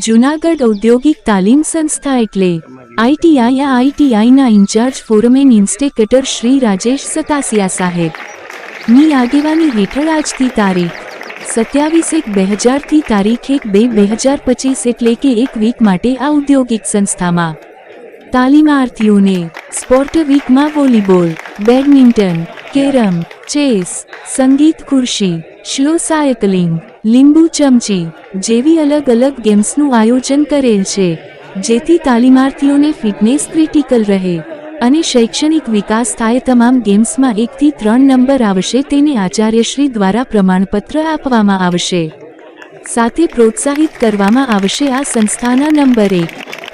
જુનાગઢ ઔદ્યોગિક તાલીમ સંસ્થા એટલે આઈટીઆઈ આ આઈટીઆઈના incharge foreman instructor Shri Rajesh Satasiya સાહેબ. ની આગેવાની હેઠળ આજથી તારીખ સત્યાવીસ એક બે હજારથી તારીખ એક બે બે હજાર પચીસ એટલે કે એક વીક માટે આ ઔદ્યોગિક સંસ્થામાં. તાલીમાર્થીઓને સ્પોર્ટ વીકમાં વોલીબોલ, બેડમિન્ટન, કેરમ, ચેસ, સંગીત ખુરશી સ્લો સાયકલિંગ લીંબુ ચમચી જેવી અલગ અલગ ગેમ્સનું આયોજન કરેલ છે, જેથી તાલીમાર્થીઓને ફિટનેસ ક્રિટિકલ રહે અને શૈક્ષણિક વિકાસ થાય. તમામ ગેમ્સમાં એકથી ત્રણ નંબર આવશે તેને આચાર્યશ્રી દ્વારા પ્રમાણપત્ર આપવામાં આવશે. સાથે પ્રોત્સાહિત કરવામાં આવશે આ સંસ્થાના નંબર એક,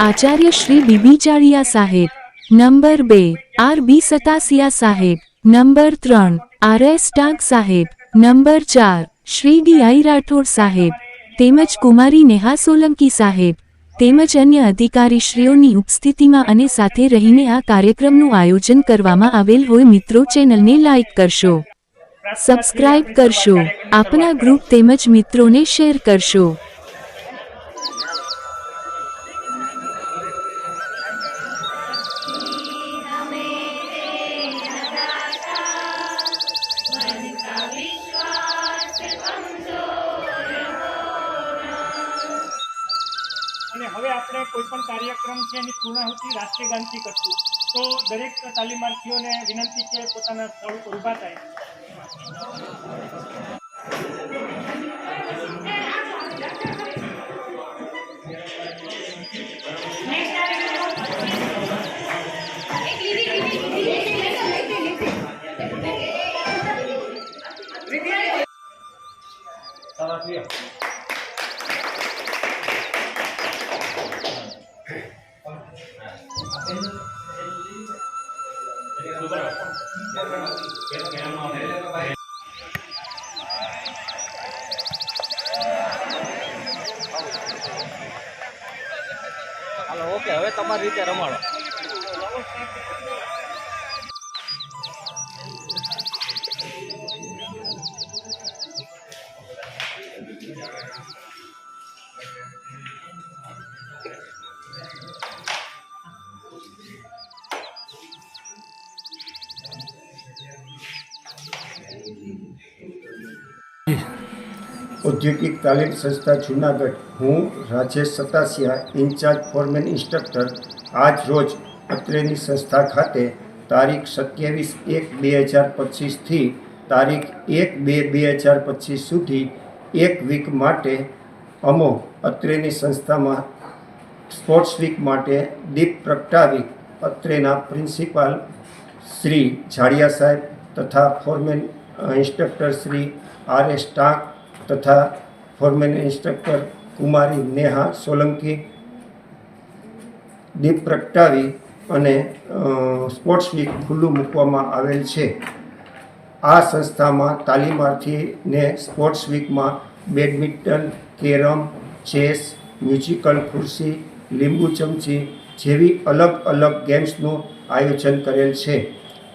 આચાર્યશ્રી બીબી જાડિયા સાહેબ. નંબર બે, આર બી સતાસિયા સાહેબ. નંબર ત્રણ, આર એસ ટાંક સાહેબ. નંબર ચાર, શ્રી ડી આઈ રાઠોડ સાહેબ, તેમજ કુમારી નેહા સોલંકી સાહેબ, તેમજ અન્ય અધિકારીશ્રીઓની ઉપસ્થિતિમાં અને સાથે રહીને આ કાર્યક્રમનું આયોજન કરવામાં આવેલ હોય મિત્રો ચેનલને લાઇક કરશો. સબસ્ક્રાઇબ કરશો. આપના ગ્રુપ તેમજ મિત્રોને શેર કરશો. હવે આપણે કોઈ પણ કાર્યક્રમ છે એની પૂર્ણાહુતિ રાષ્ટ્રીય ગાનથી કરશું. તો દરેક તાલીમાર્થીઓને વિનંતી છે પોતાના સ્થળ પર ઊભા થાય. હાલો ઓકે હવે તમારી રીતે રમાડો. ઔદ્યોગિક તાલીમ સંસ્થા જુનાગઢ. હું Rajesh Satasiya incharge foreman instructor. આજ રોજ અત્રેની સંસ્થા ખાતે તારીખ સત્યાવીસ એક બે હજાર પચીસથી તારીખ એક બે બે હજાર પચીસ સુધી એક વીક માટે અમો અત્રેની સંસ્થામાં સ્પોર્ટ્સ વીક માટે દીપ પ્રગટાવી અત્રેના પ્રિન્સિપાલ શ્રી જાડિયા સાહેબ તથા foreman instructor Shri R S Tank તથા ફોરમેન ઇન્સ્ટ્રક્ટર કુમારી નેહા સોલંકી, દીપ પ્રગટાવી અને સ્પોર્ટ્સ વીક ખુલ્લું મૂકવામાં આવેલ છે. આ સંસ્થામાં તાલીમાર્થીને સ્પોર્ટ્સ વીકમાં બેડમિન્ટન, કેરમ, ચેસ, મ્યુઝિકલ ખુરશી, લીંબુ ચમચી જેવી અલગ અલગ ગેમ્સનું આયોજન કરેલ છે.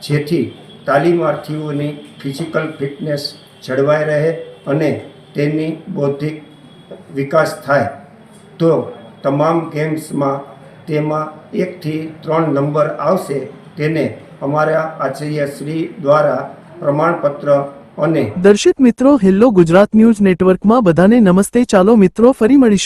જેથી તાલીમાર્થીઓની ફિઝિકલ ફિટનેસ જળવાઈ રહે અને તેની બૌદ્ધિક વિકાસ થાય, તો તમામ ગેમ્સમાં તેમાં એકથી ત્રણ નંબર આવશે તેને અમારા આચાર્યશ્રી દ્વારા પ્રમાણપત્ર અને દર્શક મિત્રો હેલ્લો ગુજરાત ન્યૂઝ નેટવર્કમાં બધાને નમસ્તે. ચાલો મિત્રો, ફરી મળીશું.